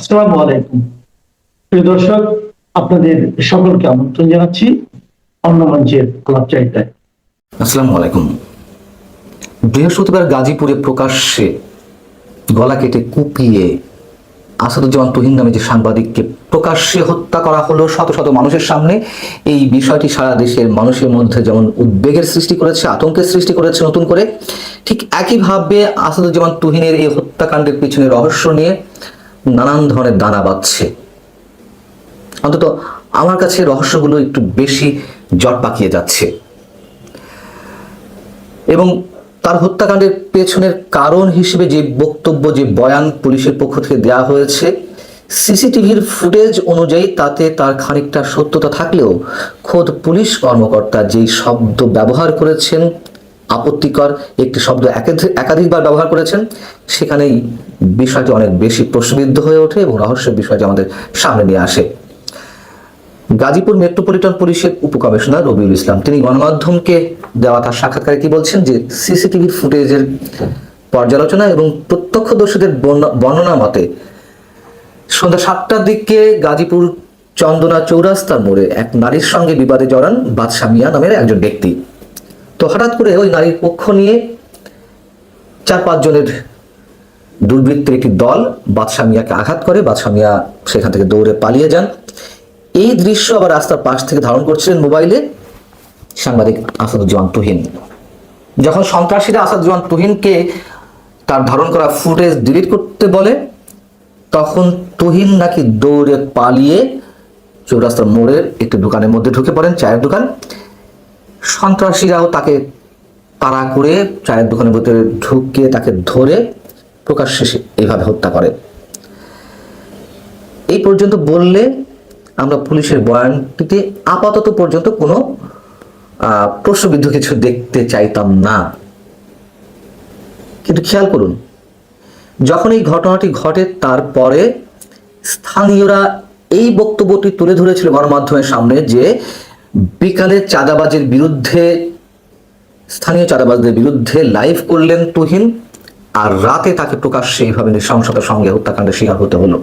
আসসালামু আলাইকুম। প্রিয় দর্শক, আপনাদের সকলকে আমন্ত্রণ জানাচ্ছি অন্য মঞ্চের আলাপ চাইতায় আসসালামু আলাইকুম। বৃহস্পতিবার গাজীপুরে প্রকাশ্যে গলা কেটে কুপিয়ে আসাদুজ্জামান তুহিন নামে যে সাংবাদিককে প্রকাশ্যে হত্যা করা হলো শত শত মানুষের সামনে, এই বিষয়টি সারা দেশের মানুষের মধ্যে যেমন উদ্বেগের সৃষ্টি করেছে, আতঙ্কের সৃষ্টি করেছে নতুন করে, ঠিক একইভাবে আসাদুজ্জামান তুহিনের এই হত্যাকাণ্ডের পিছনে রহস্য নিয়ে নানান ধরনের দানা বাঁধছে। অন্তত আমার কাছে রহস্যগুলো একটু বেশি জট পাকিয়ে যাচ্ছে। এবং তার হত্যাকাণ্ডের পেছনের কারণ হিসেবে যে বক্তব্য, যে বয়ান পুলিশের পক্ষ থেকে দেওয়া হয়েছে, সিসিটিভির ফুটেজ অনুযায়ী তাতে তার খানিকটা সত্যতা থাকলেও খোদ পুলিশ কর্মকর্তা যেই শব্দ ব্যবহার করেছেন আপত্তিকর একটি শব্দ একাধিক- একাধিকবার ব্যবহার করেছেন। সেখানেই বিষয়টি অনেক বেশি প্রশ্নবিদ্ধ হয়ে ওঠে এবং রহস্যের বিষয়টি আমাদের সামনে নিয়ে আসে। গাজীপুর মেট্রোপলিটন পুলিশের উপকমিশনার রবিউল ইসলাম, তিনি গণমাধ্যমকে দেওয়া তার সাক্ষাৎকারে কি বলছেন? যে সিসিটিভির ফুটেজের পর্যালোচনা এবং প্রত্যক্ষদর্শীদের বর্ণ- বর্ণনা মতে, সন্ধ্যা সাতটার দিকে গাজীপুর চন্দনা চৌরাস্তার মোড়ে এক নারীর সঙ্গে বিবাদে জড়ান বাদশা মিয়া নামের একজন ব্যক্তি। তো হঠাৎ করে ওই নারীর পক্ষ নিয়ে চার পাঁচ জনের দুর্বৃত্তের একটি দল বাদশা মিয়াকে আঘাত করে। বাদশা মিয়া সেখান থেকে দৌড়ে পালিয়ে যান। এই দৃশ্য আবার রাস্তার পাশ থেকে ধারণ করছিলেন মোবাইলে সাংবাদিক আসাদুজ্জামান তুহিন। যখন সন্ত্রাসীরা আসাদুজ্জামান তুহিনকে তার ধারণ করা ফুটেজ ডিলিট করতে বলে, তখন তুহিন নাকি দৌড়ে পালিয়ে চৌরাস্তার মোড়ের একটি দোকানের মধ্যে ঢুকে পড়েন, চায়ের দোকান। সন্ত্রাসীরাও তাকে তাড়া করে চায়ের দোকানের ভিতরে ঢুকিয়ে তাকে ধরে প্রকাশ্যে সে এইভাবে হত্যা করে। এই পর্যন্ত বললে আমরা পুলিশের বয়ানটিতে আপাতত পর্যন্ত কোনো প্রশ্নবিদ্ধ কিছু দেখতে চাইতাম না। কিন্তু খেয়াল করুন, যখন এই ঘটনাটি ঘটে তারপরে স্থানীয়রা এই বক্তব্যটি তুলে ধরেছিল গণমাধ্যমের সামনে যে বিকালে চাঁদাবাজের বিরুদ্ধে, স্থানীয় চাঁদাবাজদের বিরুদ্ধে লাইভ করলেন তুহিন, আর রাতে তাকে প্রকাশ্যে এইভাবে নৃশংসতার সঙ্গে হত্যাকাণ্ডের শিকার হতে হলো।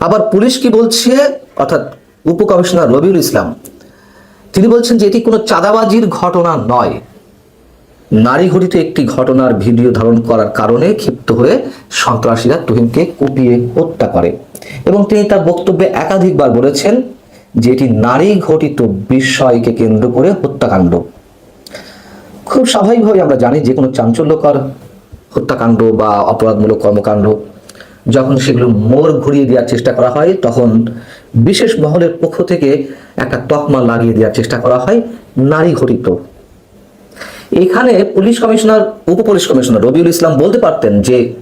আবার পুলিশ কি বলছে? অর্থাৎ উপকমিশনার রবিউল ইসলাম, তিনি বলছেন যে এটি কোনো চাঁদাবাজির ঘটনা নয়। নারী ঘটিত একটি ঘটনার ভিডিও ধারণ করার কারণে ক্ষিপ্ত হয়ে সন্ত্রাসীরা তুহিনকে কুপিয়ে হত্যা করে। এবং তিনি তার বক্তব্যে একাধিকবার বলেছেন যে এটি নারী ঘটিত বিষয়কে কেন্দ্র করে হত্যাকাণ্ড। খুব স্বাভাবিকভাবে আমরা জানি যে কোনো চাঞ্চল্যকর হত্যাকাণ্ড বা অপরাধমূলক কর্মকাণ্ড, যখন সেগুলো মোড় ঘুরিয়ে দেওয়ার চেষ্টা করা হয়, তখন বিশেষ মহলের পক্ষ থেকে একটা তকমা লাগিয়ে দেওয়ার চেষ্টা করা হয় নারী ঘটিত। এখানে পুলিশ কমিশনার উপ পুলিশ কমিশনার রবিউল ইসলাম বলতে পারতেন যে,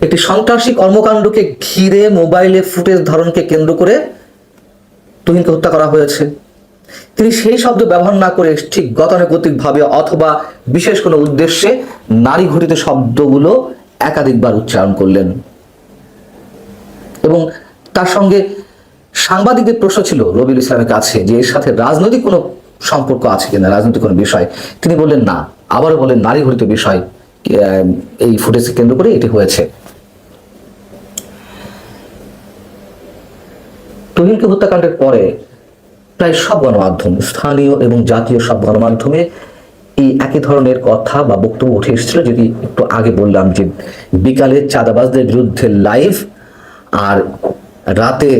একটি সন্ত্রাসী কর্মকাণ্ডকে ঘিরে মোবাইলে ফুটেজ ধারণকে কেন্দ্র করে তুহিনকে হত্যা করা হয়েছে। তিনি সেই শব্দ ব্যবহার না করে ঠিক গতানুগতিকভাবে অথবা বিশেষ কোনো উদ্দেশ্যে নারী ঘটিত শব্দগুলো একাধিকবার উচ্চারণ করলেন। এবং তার সঙ্গে সাংবাদিকদের প্রশ্ন ছিল রবিউল ইসলামের কাছে যে এর সাথে রাজনৈতিক কোনো সম্পর্ক আছে কিনা, রাজনৈতিক কোনো বিষয়। তিনি বললেন, না। আবারও বললেন, নারী ঘটিত বিষয় এই ফুটেজকে কেন্দ্র করে এটি হয়েছে। তুহিনকে হত্যাকাণ্ডের পরে প্রায় সব গণমাধ্যম, স্থানীয় এবং জাতীয় সব গণমাধ্যমে এই একই ধরনের কথা বা বক্তব্য উঠে এসেছিল। যদি একটু আগে বললাম যে বিকালে চাঁদাবাজদের বিরুদ্ধে লাইভ আর রাতে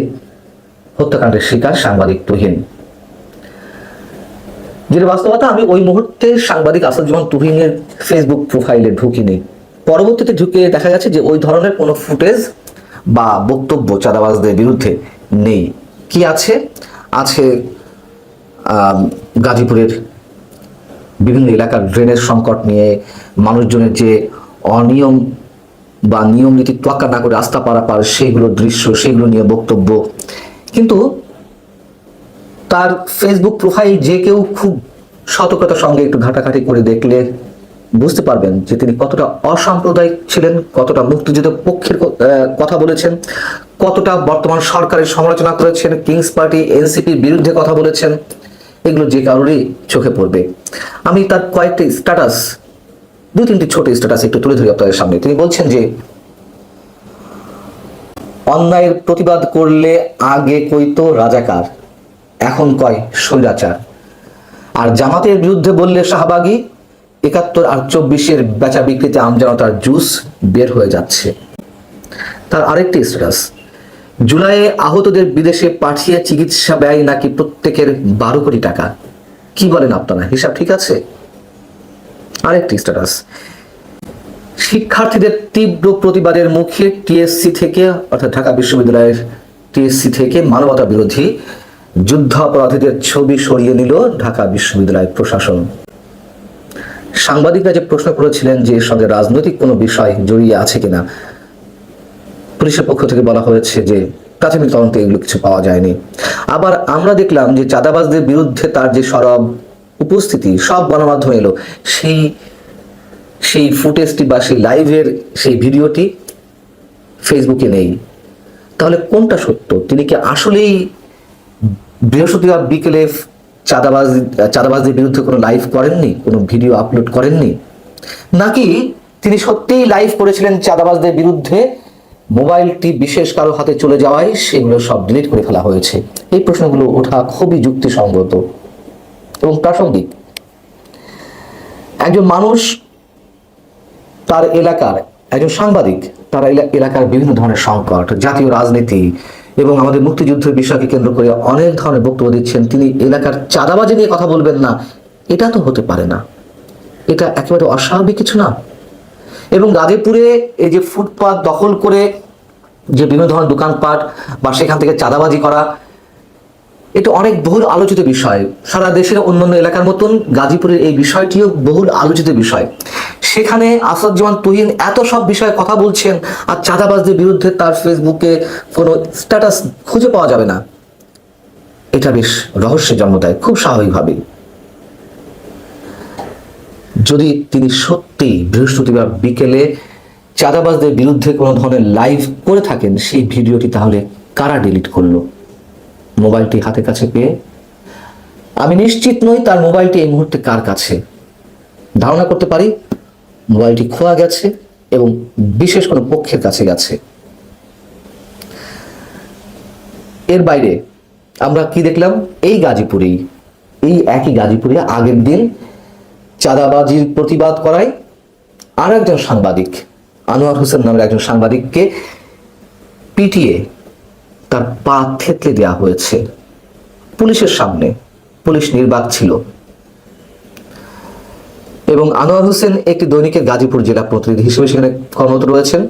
হত্যাকাণ্ডের শিকার সাংবাদিক তুহিন। যেটা বাস্তবতা, আমি ওই মুহূর্তে সাংবাদিক আসাদুজ্জামান তুহিনের ফেসবুক প্রোফাইলে ঢুকিনি। পরবর্তীতে ঢুকে দেখা গেছে যে ওই ধরনের কোনো ফুটেজ বা বক্তব্য চাঁদাবাজদের বিরুদ্ধে নেই। কি আছে? আছে গাজীপুরের বিভিন্ন এলাকার ড্রেনের সংকট নিয়ে মানুষজনের যে অনিয়ম বা নিয়ম নীতি তোয়াক্কা না করে রাস্তা পারাপার সেইগুলোর দৃশ্য, সেগুলো নিয়ে বক্তব্য। কিন্তু তার ফেসবুক প্রোফাইল যে কেউ খুব সতর্কতার সঙ্গে একটু ঘাটাঘাটি করে দেখলে বুঝতে পারবেন যে তিনি কতটা অসাম্প্রদায়িক ছিলেন, কতটা মুক্তিযুদ্ধ পক্ষের কথা বলেছেন, কতটা বর্তমান সরকারের সমালোচনা করেছেন কিংস পার্টি এনসিপির বিরুদ্ধে কথা বলেছেন, এগুলো যে কারোরই চোখে পড়বে। আমি তার কয়েকটি স্ট্যাটাস দুই তিনটি ছোট স্ট্যাটাস একটু তুলে ধরি আপনাদের সামনে। তিনি বলছেন যে, অন্যায়ের প্রতিবাদ করলে আগে কইতো রাজাকার, এখন কয় স্বৈরাচার। আর জামাতের বিরুদ্ধে বললে শাহবাগী একাত্তর আর চব্বিশের বেচা বিক্রিতে আমজনতার জুস বের হয়ে যাচ্ছে। তার আরেকটি স্ট্যাটাস, জুলাইয়ে আহতদের বিদেশে পাঠিয়ে চিকিৎসা ব্যয় নাকি প্রত্যেকের বারো কোটি টাকা। কি বলেন আপনারা? হিসাব ঠিক আছে? আরেকটি স্ট্যাটাস, শিক্ষার্থীদের তীব্র প্রতিবাদের মুখে টিএসসি থেকে, অর্থাৎ ঢাকা বিশ্ববিদ্যালয়ের টিএসসি থেকে মানবতা বিরোধী যুদ্ধ অপরাধীদের ছবি সরিয়ে নিল ঢাকা বিশ্ববিদ্যালয় প্রশাসন। সাংবাদিকরা যে প্রশ্ন করেছিলেন যে এর সঙ্গে রাজনৈতিক কোনো বিষয় জড়িয়ে আছে কিনা, পুলিশের পক্ষ থেকে বলা হয়েছে যে প্রাথমিক তদন্তে এগুলো কিছু পাওয়া যায়নি। আবার আমরা দেখলাম যে চাঁদাবাজদের বিরুদ্ধে তার যে সরব উপস্থিতি, সব গণমাধ্যমে এলো। সেই সেই ফুটেজটি বা সেই লাইভের সেই ভিডিওটি ফেসবুকে নেই। তাহলে কোনটা সত্য? তিনি কি আসলেই বৃহস্পতিবার বিকেলে চাঁদাবাজ চাঁদাবাজদের বিরুদ্ধে কোনো লাইভ করেননি? কোনো ভিডিও আপলোড করেননি? নাকি তিনি সত্যিই লাইভ করেছিলেন চাঁদাবাজদের বিরুদ্ধে? মোবাইলটি বিশেষ কারও হাতে চলে যাওয়ায় সেগুলো সব ডিলিট করে ফেলা হয়েছে। এই প্রশ্নগুলো ওঠা খুবই যুক্তিসঙ্গত এবং প্রাসঙ্গিক। একজন মানুষ তার এলাকার, একজন সাংবাদিক, তার এলা- এলাকার বিভিন্ন ধরনের সংকট, জাতীয় রাজনীতি এবং আমাদের মুক্তিযুদ্ধের বিষয়কে কেন্দ্র করে অনেক ধরনের বক্তব্য দিচ্ছেন। তিনি এলাকার চাঁদাবাজি নিয়ে কথা বলবেন না। এটা তো হতে পারে না। এটা একেবারে অস্বাভাবিক কিছু না। এবং গাজীপুরে এই যে ফুটপাত দখল করে যে বিভিন্ন ধরনের দোকানপাট বা সেখান থেকে চাঁদাবাজি করা এটা অনেক বহুল আলোচিত বিষয়। সারা দেশের অন্যান্য এলাকার মতন গাজীপুরের এই বিষয়টিও বহুল আলোচিত বিষয়। সেখানে আসাদুজ্জামান তুহিন এত সব বিষয়ে কথা বলছেন আর চাঁদাবাজদের বিরুদ্ধে তার ফেসবুকে কোনো স্ট্যাটাস খুঁজে পাওয়া যাবে না। এটা বেশ রহস্যের জন্ম দেয়, খুব স্বাভাবিকভাবেই। যদি তিনি সত্যি বৃহস্পতিবার বিকেলে চাঁদাবাজদের বিরুদ্ধে কোনো ধরনের লাইভ করে থাকেন, সেই ভিডিওটি তাহলে কারা ডিলিট করল? মোবাইলটি হাতের কাছে পেয়ে। আমি নিশ্চিত নই তার মোবাইলটি এই মুহূর্তে কার কাছে। ধারণা করতে পারি, মোবাইলটি খোয়া গেছে এবং বিশেষ কোনো পক্ষের কাছে গেছে। এর বাইরে আমরা কি দেখলাম? এই গাজীপুরেই, এই একই গাজীপুরে আগের দিন চাঁদাবাজির প্রতিবাদ করায় আর একজন সাংবাদিক, আনোয়ার হোসেন নামের একজন সাংবাদিককে পিটিয়ে তার পা থেতলে দেওয়া হয়েছে। পুলিশের সামনে পুলিশ নির্বাক ছিল। এবং আনোয়ার হোসেন একটি দৈনিকের গাজীপুর জেলা প্রতিনিধি হিসেবে সেখানে কর্মরত রয়েছেন।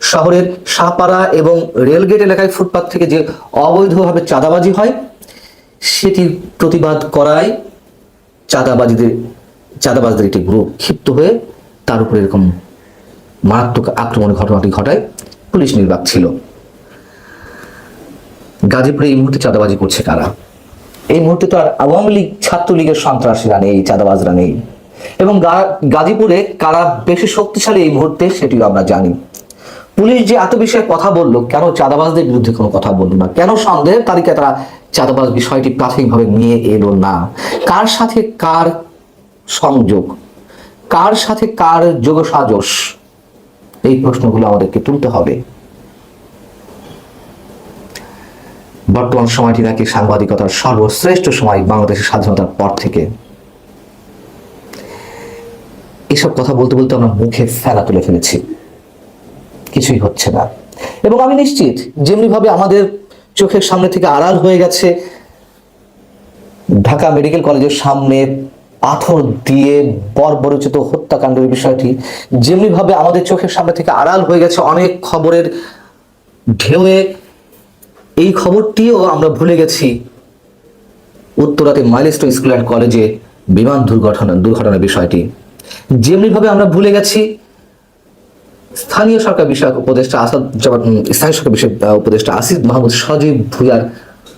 শহরের সাপাড়া এবং রেলগেট এলাকায় ফুটপাত থেকে যে অবৈধভাবে চাঁদাবাজি হয় সেটির প্রতিবাদ করায় চাঁদাবাজিদের, চাঁদাবাজদের একটি গ্রুপ ক্ষিপ্ত হয়ে তার উপরে এরকম মারাত্মক আক্রমণের ঘটনাটি ঘটায়। পুলিশ নির্বাক ছিল। গাজীপুরে এই মুহূর্তে চাঁদাবাজি করছে কারা? এই মুহূর্তে তো আর আওয়ামী লীগ, ছাত্রলীগের সন্ত্রাসীরা নেই, চাঁদাবাজরা নেই। এবং গাজীপুরে কারা বেশি শক্তিশালী এই মুহূর্তে সেটিও আমরা জানি। পুলিশ যে এত বিষয়ে কথা বলল, কেন চাঁদাবাজদের বিরুদ্ধে কোনো কথা বলল না? কেন সন্দেহের তালিকায় তারা চাঁদাবাজ বিষয়টি প্রাথমিকভাবে নিয়ে এলো না? কার সাথে কার সংযোগ? কার সাথে কার যোগসাজস এই প্রশ্নগুলো আমাদেরকে তুলতে হবে। বর্তমান সময়টি নাকি সাংবাদিকতার সর্বশ্রেষ্ঠ সময় বাংলাদেশের স্বাধীনতার পর থেকে। এসব কথা বলতে বলতে আমরা মুখে ফেলা তুলে ফেলেছি। কিছুই হচ্ছে না। এবং আমি নিশ্চিত যেমনি ভাবে আমাদের চোখের সামনে থেকে আড়াল হয়ে গেছে, ঢাকা মেডিকেল কলেজের সামনে পাথর দিয়ে বর্বরচিত হত্যাকাণ্ডের বিষয়টি যেমনি ভাবে আমাদের চোখের সামনে থেকে আড়াল হয়ে গেছে অনেক খবরের ঢেউয়ে এই খবরটিও আমরা ভুলে গেছি। উত্তরাতে মাইলস্টোন স্কুল অ্যান্ড কলেজে বিমান দুর্ঘটনা, দুর্ঘটনার বিষয়টি। যেমনি ভাবে আমরা ভুলে গেছি, স্থানীয় সরকার বিষয়ক উপদেষ্টা আসাদ স্থানীয় সরকার বিষয়ক উপদেষ্টা আসিফ মাহমুদ সজীব ভুইয়ার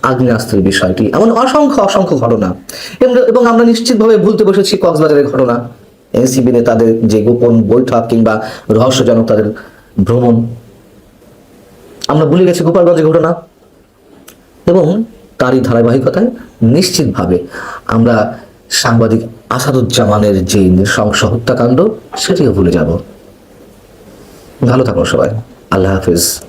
আগ্নেয়াস্ত্রের বিষয়টি। এমন অসংখ্য অসংখ্য ঘটনা। এবং- এবং আমরা নিশ্চিতভাবে ভুলতে বসেছি কক্সবাজারের ঘটনা। এনসিবি তাদের যে গোপন বৈঠক কিংবা রহস্যজনক তাদের ভ্রমণ। আমরা ভুলে গেছি গোপালগঞ্জের ঘটনা। এবং তারই ধারাবাহিকতায় নিশ্চিতভাবে আমরা সাংবাদিক আসাদুজ্জামানের যে নৃশংস হত্যাকাণ্ড, সেটিও ভুলে যাব। ভালো থাকো সবাই। আল্লাহ হাফিজ।